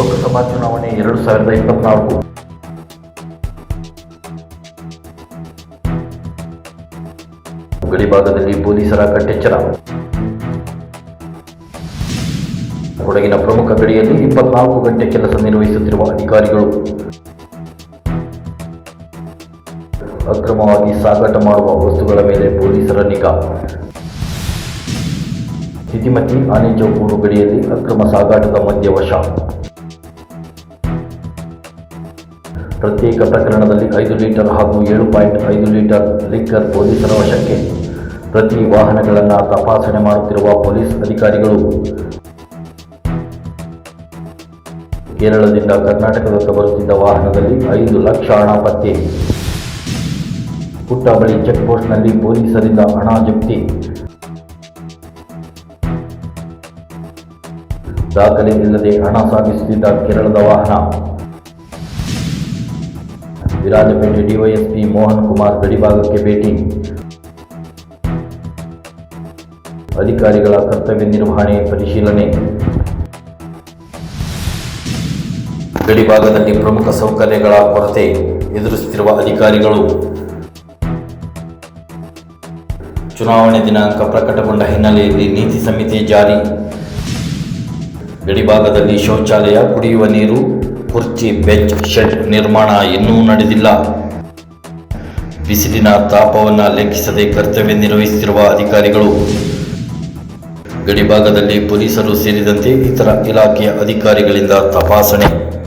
ಲೋಕಸಭಾ ಚುನಾವಣೆ ಎರಡು ಸಾವಿರದ ಇಪ್ಪತ್ನಾಲ್ಕು. ಗಡಿಭಾಗದಲ್ಲಿ ಪೊಲೀಸರ ಕಟ್ಟೆಚ್ಚರ. ಕೊಡಗಿನ ಪ್ರಮುಖ ಗಡಿಯಲ್ಲಿ ಇಪ್ಪತ್ನಾಲ್ಕು ಗಂಟೆ ಕೆಲಸ ನಿರ್ವಹಿಸುತ್ತಿರುವ ಅಧಿಕಾರಿಗಳು. ಅಕ್ರಮವಾಗಿ ಸಾಗಾಟ ಮಾಡುವ ವಸ್ತುಗಳ ಮೇಲೆ ಪೊಲೀಸರ ನಿಗಾ. ತಿತಿಮತಿ ಆನೆಚೌಕೂರು ಗಡಿಯಲ್ಲಿ ಅಕ್ರಮ ಸಾಗಾಟದ ಮದ್ಯ ಪ್ರತ್ಯೇಕ ಪ್ರಕರಣದಲ್ಲಿ ಐದು ಲೀಟರ್ ಹಾಗೂ ಏಳು ಪಾಯಿಂಟ್ ಐದು ಲೀಟರ್ ಲಿಕ್ಕರ್ ಪೊಲೀಸರ ವಶಕ್ಕೆ. ಪ್ರತಿ ವಾಹನಗಳನ್ನು ತಪಾಸಣೆ ಮಾಡುತ್ತಿರುವ ಪೊಲೀಸ್ ಅಧಿಕಾರಿಗಳು. ಕೇರಳದಿಂದ ಕರ್ನಾಟಕದತ್ತ ಬರುತ್ತಿದ್ದ ವಾಹನದಲ್ಲಿ ಐದು ಲಕ್ಷ ಹಣ ಪತ್ತೆ. ಪುಟ್ಟ ಬಳಿ ಚೆಕ್ಪೋಸ್ಟ್ನಲ್ಲಿ ಪೊಲೀಸರಿಂದ ಹಣ ಜಪ್ತಿ. ದಾಖಲೆ ಇಲ್ಲದೆ ಹಣ ಸಾಗಿಸುತ್ತಿದ್ದ ಕೇರಳದ ವಾಹನ. ವಿರಾಜಪೇಟೆ ಡಿವೈಎಸ್ಪಿ ಮೋಹನ್ ಕುಮಾರ್ ಗಡಿಭಾಗಕ್ಕೆ ಭೇಟಿ. ಅಧಿಕಾರಿಗಳ ಕರ್ತವ್ಯ ನಿರ್ವಹಣೆ ಪರಿಶೀಲನೆ. ಗಡಿಭಾಗದಲ್ಲಿ ಪ್ರಮುಖ ಸೌಕರ್ಯಗಳ ಕೊರತೆ ಎದುರಿಸುತ್ತಿರುವ ಅಧಿಕಾರಿಗಳು. ಚುನಾವಣೆ ದಿನಾಂಕ ಪ್ರಕಟಗೊಂಡ ಹಿನ್ನೆಲೆಯಲ್ಲಿ ನೀತಿ ಸಂಹಿತೆ ಜಾರಿ. ಗಡಿಭಾಗದಲ್ಲಿ ಶೌಚಾಲಯ ಕುಡಿಯುವ ನೀರು ಕುರ್ಚಿ ಬೆಂಚ್ ಶೆಡ್ ನಿರ್ಮಾಣ ಇನ್ನೂ ನಡೆದಿಲ್ಲ. ಬಿಸಿಲಿನ ತಾಪವನ್ನು ಲೆಕ್ಕಿಸದೆ ಕರ್ತವ್ಯ ನಿರ್ವಹಿಸುತ್ತಿರುವ ಅಧಿಕಾರಿಗಳು. ಗಡಿಭಾಗದಲ್ಲಿ ಪೊಲೀಸರು ಸೇರಿದಂತೆ ಇತರ ಇಲಾಖೆಯ ಅಧಿಕಾರಿಗಳಿಂದ ತಪಾಸಣೆ.